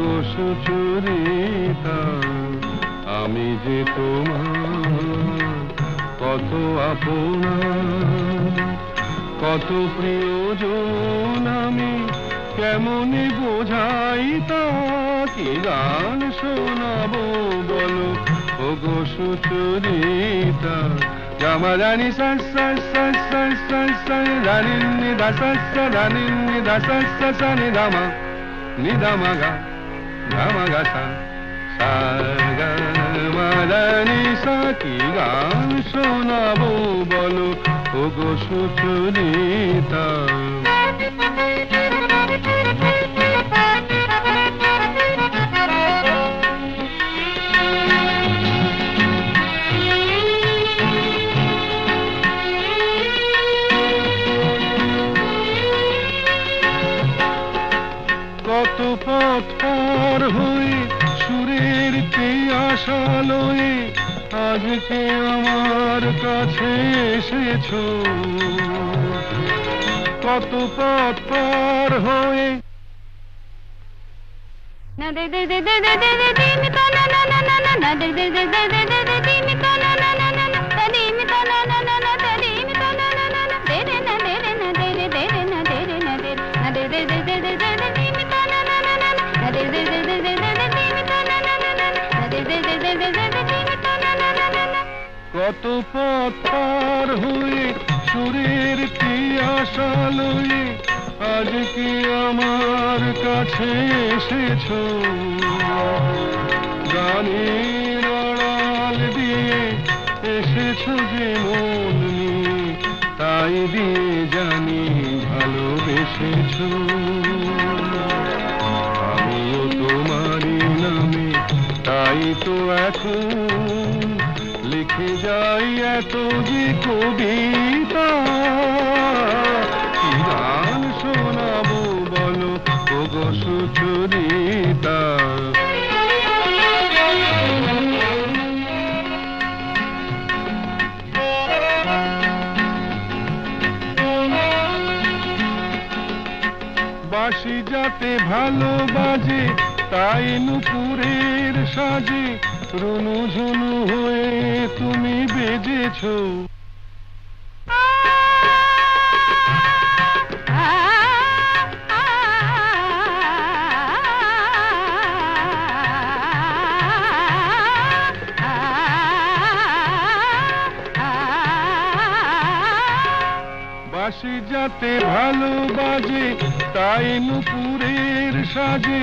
গো সুচরিতা আমি যে তোমার কত আপনা কত প্রিয়জন আমি কেমনে বোঝাই কি গান শোনাবো বলো? ও গো সুচরিতা জামা জানি জানি নিদা জানি নিদা সা নিদামা নিদামা গা। గమగస সাগমালানি সাকি গান শোনাবো বলো। ওগো সুচরিতা। আমার কাছে এসেছ কত পথ পার হয়ে না দে দে দে দে দে দে দিন না না না না না না দে দে দে দে কত পথ পার হয়ে সুরের আশা লয়ে আজকে আমার কাছে এসেছ? গানের আড়াল দিয়ে এসেছ যে মন তাই দিয়ে জানি ভালোবেসেছো। আমিও তোমারই নামে, তাই তো এখন যাই এত যে কবিতা গান শোনাবো বলো? ও গো সুচরিতা। বাসি যাতে ভালো বাজে তাই নুপুরের সাজে রুনু ঝুনু হয়ে তুমি বেজেছো। বাসি যাতে ভালো বাজে তাই নুপুরের সাজে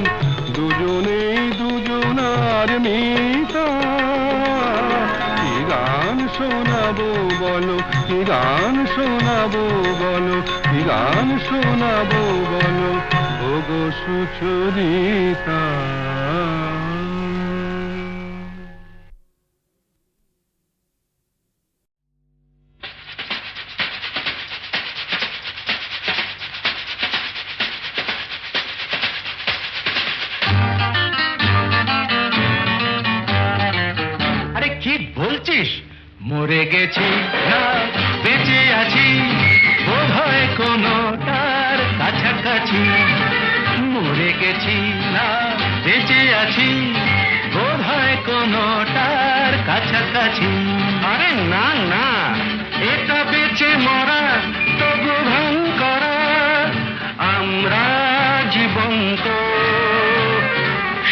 কি গান শোনাবো বলো কি গান শোনাবো বলো? ও গো সুচরিতা। কাছাকাছি মরে গেছি না, বেঁচে আছি বোধ হয় কোনোটার কাছাকাছি। আরে না না, এটা বেঁচে মরা তবু ভাঙ করা আমরা জীবন জীবন্ত।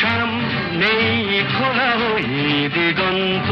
সামনেই খোলা হই দিগন্ত।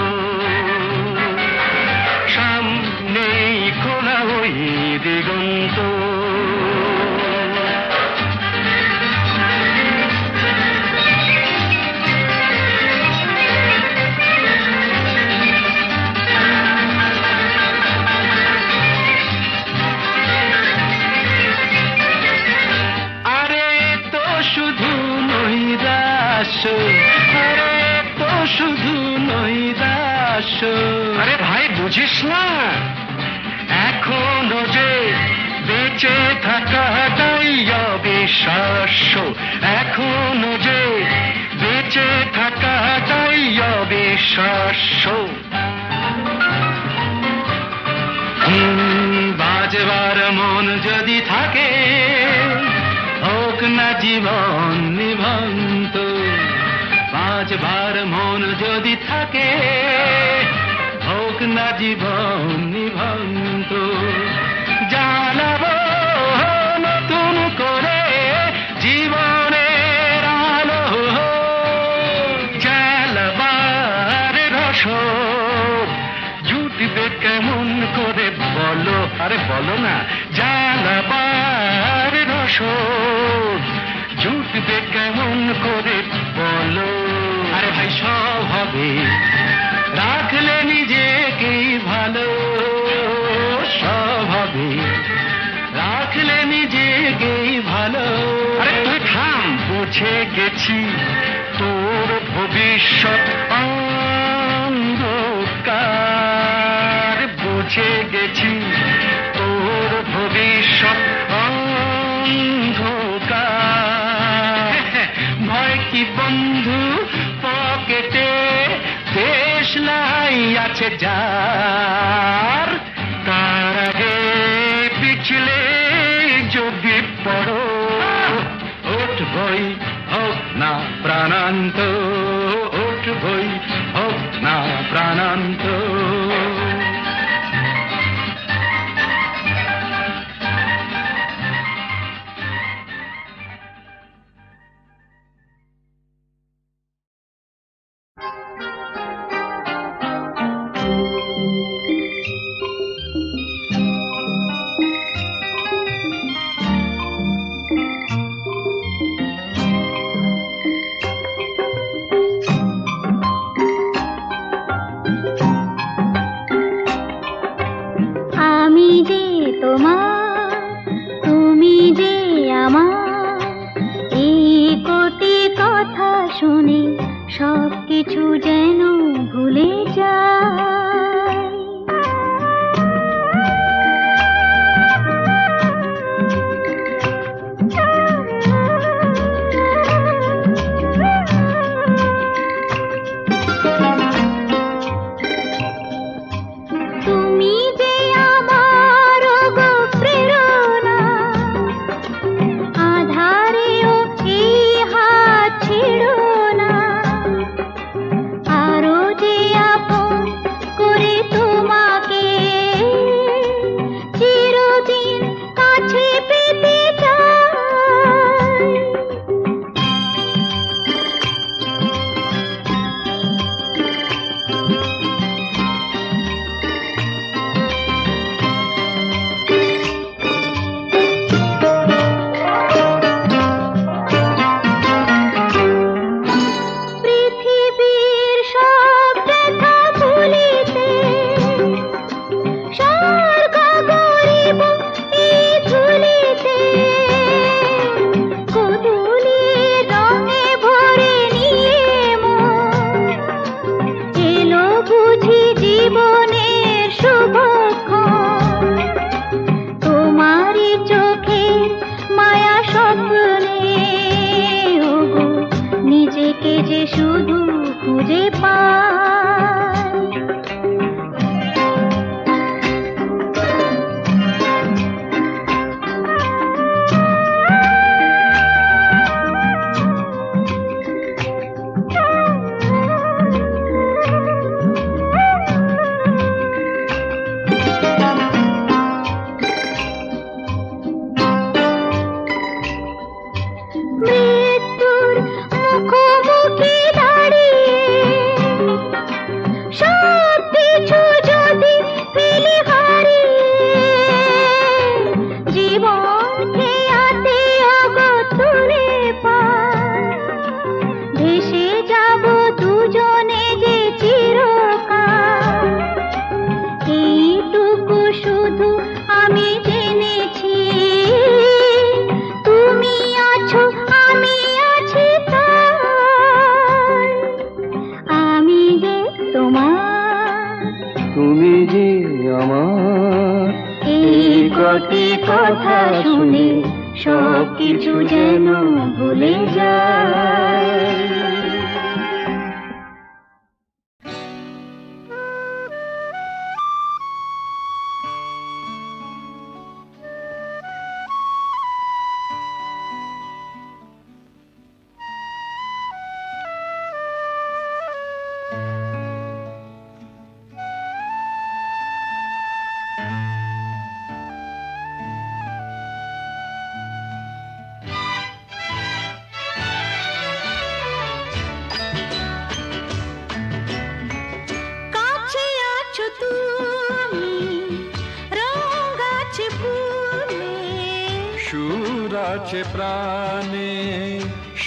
বুঝিস না? এখনও যে বেঁচে থাকাটাই অবিশ্বাস্য। এখনও যে বেঁচে থাকাটাই অবিশ্বাস্য। বাজবার মন যদি থাকে, হোক না জীবন নিভন্ত বাজবার মন যদি থাকে হোক না জীবন নিভন্ত জানাব নতুন করে জীবনের আলো জ্বালাবার রসদ জুটবে কেমন করে বলো আরে বলো না জ্বালাবার রসদ জুটবে কেমন করে বলো আরে ভাই সব হবে রাখলে নিজেকেই ভালো। সব হবে। রাখলে নিজেকেই ভালো। আরে তুই থাম। বুঝে গেছি তোর ভবিষ্যৎ অন্ধকার। বুঝে গেছি তোর ভবিষ্যৎ অন্ধকার। ভয় কি বন্ধু আছে যার তার আগে পিছলে যদি পড়ো উঠবই হোক না প্রাণান্ত উঠবই হোক না প্রাণান্ত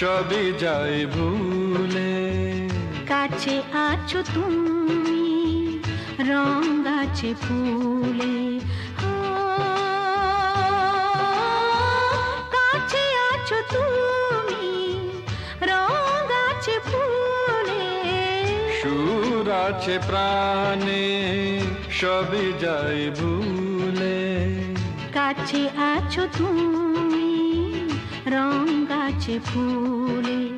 সবই যায় ভুলে। কাছে আছো তুমি রঙ আছে ফুলে। কাছে আছো তুমি রঙ আছে ফুলে। সুর আছে প্রাণে সবই যায় ভুলে। কাছে আছো তুমি রঙ গাছে ফুলে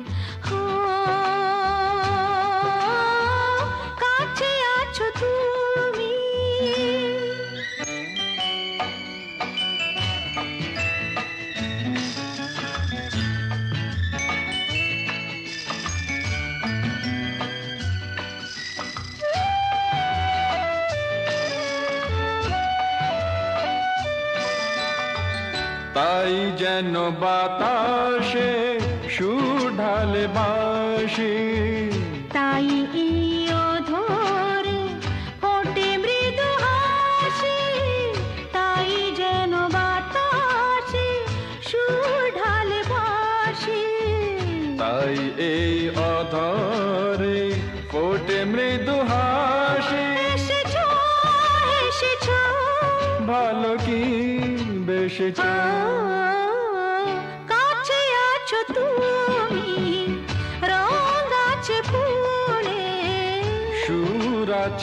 যেন বাতাসে সুর ঢালে বাসি তাই এই অধরে ফোটে মৃদু হাসি। তাই যেন বাতাসে সুর ঢালে বাসি তাই এই অধরে ফোটে মৃদু হাসি। এসেছ এসেছ। ভালো কি বেশেছ কাছে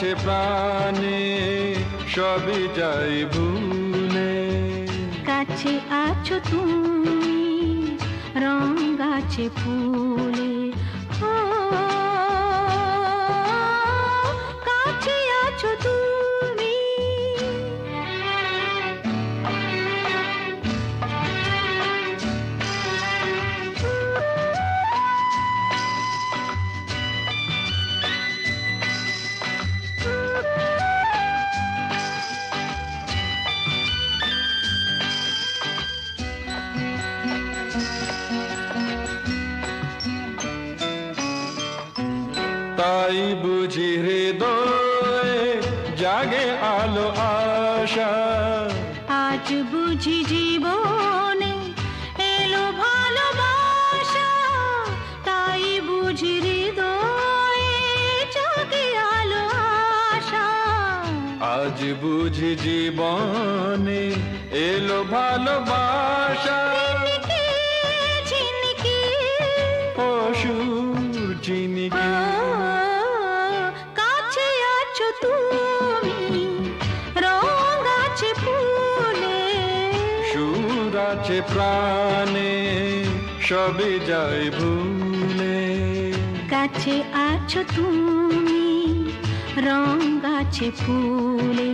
আছে প্রাণে সবই যাই ভুলে। কাছে আছো তুমি রং গাছে ফুলে। বুঝি হৃদয়ে জাগে আলো আশা। আজ বুঝি জীবনে এলো ভালোবাসা তাই বুঝি হৃদয়ে জাগে আলো আশা। আজ বুঝি জীবনে এলো ভালোবাসা। ঝিনকে অসুর চিনিকে প্রাণে সবে যায় ভুলে। কাছে আছো তুমি রং গাছে ফুলে